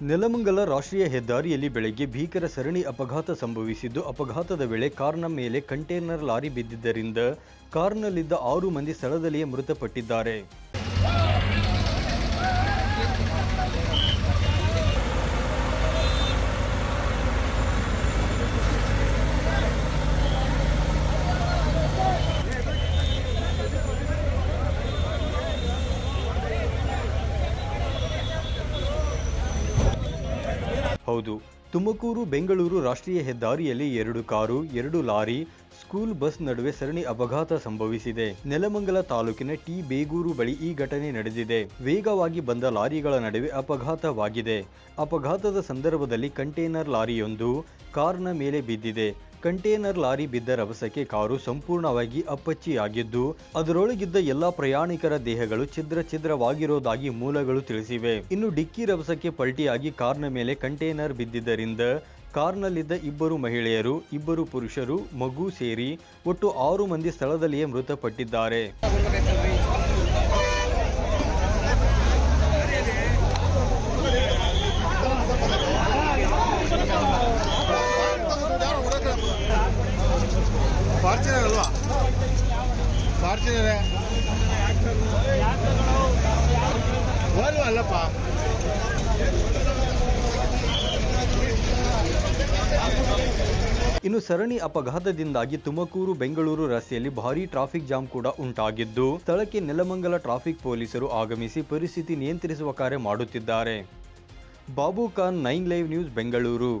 ನೆಲಮಂಗಲ ರಾಷ್ಟ್ರೀಯ ಹೆದ್ದಾರಿಯಲ್ಲಿ ಬೆಳಗ್ಗೆ ಭೀಕರ ಸರಣಿ ಅಪಘಾತ ಸಂಭವಿಸಿದ್ದು, ಅಪಘಾತದ ವೇಳೆ ಕಾರ್ನ ಮೇಲೆ ಕಂಟೈನರ್ ಲಾರಿ ಬಿದ್ದಿದ್ದರಿಂದ ಕಾರ್ನಲ್ಲಿದ್ದ ಆರು ಮಂದಿ ಸ್ಥಳದಲ್ಲಿಯೇ ಮೃತಪಟ್ಟಿದ್ದಾರೆ. ಹೌದು. ತುಮಕೂರು, ಬೆಂಗಳೂರು ರಾಷ್ಟ್ರೀಯ ಹೆದ್ದಾರಿಯಲ್ಲಿ ಎರಡು ಕಾರು, ಎರಡು ಲಾರಿ, ಸ್ಕೂಲ್ ಬಸ್ ನಡುವೆ ಸರಣಿ ಅಪಘಾತ ಸಂಭವಿಸಿದೆ. ನೆಲಮಂಗಲ ತಾಲೂಕಿನ ಟಿ. ಬೇಗೂರು ಬಳಿ ಈ ಘಟನೆ ನಡೆದಿದೆ. ವೇಗವಾಗಿ ಬಂದ ಲಾರಿಗಳ ನಡುವೆ ಅಪಘಾತವಾಗಿದೆ. ಅಪಘಾತದ ಸಂದರ್ಭದಲ್ಲಿ ಕಂಟೈನರ್ ಲಾರಿಯೊಂದು ಕಾರ್ನ ಮೇಲೆ ಬಿದ್ದಿದೆ. ಕಂಟೈನರ್ ಲಾರಿ ಬಿದ್ದ ರಭಸಕ್ಕೆ ಕಾರು ಸಂಪೂರ್ಣವಾಗಿ ಅಪ್ಪಚ್ಚಿಯಾಗಿದ್ದು, ಅದರೊಳಗಿದ್ದ ಎಲ್ಲಾ ಪ್ರಯಾಣಿಕರ ದೇಹಗಳು ಛಿದ್ರ ಛಿದ್ರವಾಗಿರೋದಾಗಿ ಮೂಲಗಳು ತಿಳಿಸಿವೆ. ಇನ್ನು ಡಿಕ್ಕಿ ರಭಸಕ್ಕೆ ಪಲ್ಟಿಯಾಗಿ ಕಾರ್ನ ಮೇಲೆ ಕಂಟೇನರ್ ಬಿದ್ದಿದ್ದರಿಂದ ಕಾರ್ನಲ್ಲಿದ್ದ ಇಬ್ಬರು ಮಹಿಳೆಯರು, ಇಬ್ಬರು ಪುರುಷರು, ಮಗು ಸೇರಿ ಒಟ್ಟು ಆರು ಮಂದಿ ಸ್ಥಳದಲ್ಲಿಯೇ ಮೃತಪಟ್ಟಿದ್ದಾರೆ. ಫಾರ್ಚುನರ್ ಅಲ್ವಾ? ಫಾರ್ಚುನರೇ ಓಲ್ವ ಅಲ್ಲಪ್ಪ? ಇನ್ನು ಸರಣಿ ಅಪಘಾತದಿಂದಾಗಿ ತುಮಕೂರು, ಬೆಂಗಳೂರು ರಸ್ತೆಯಲ್ಲಿ ಭಾರೀ ಟ್ರಾಫಿಕ್ ಜಾಮ್ ಕೂಡ ಉಂಟಾಗಿದ್ದು, ಸ್ಥಳಕ್ಕೆ ನೆಲಮಂಗಲ ಟ್ರಾಫಿಕ್ ಪೊಲೀಸರು ಆಗಮಿಸಿ ಪರಿಸ್ಥಿತಿ ನಿಯಂತ್ರಿಸುವ ಕಾರ್ಯ ಮಾಡುತ್ತಿದ್ದಾರೆ. Babu Khan nine live news Bengaluru.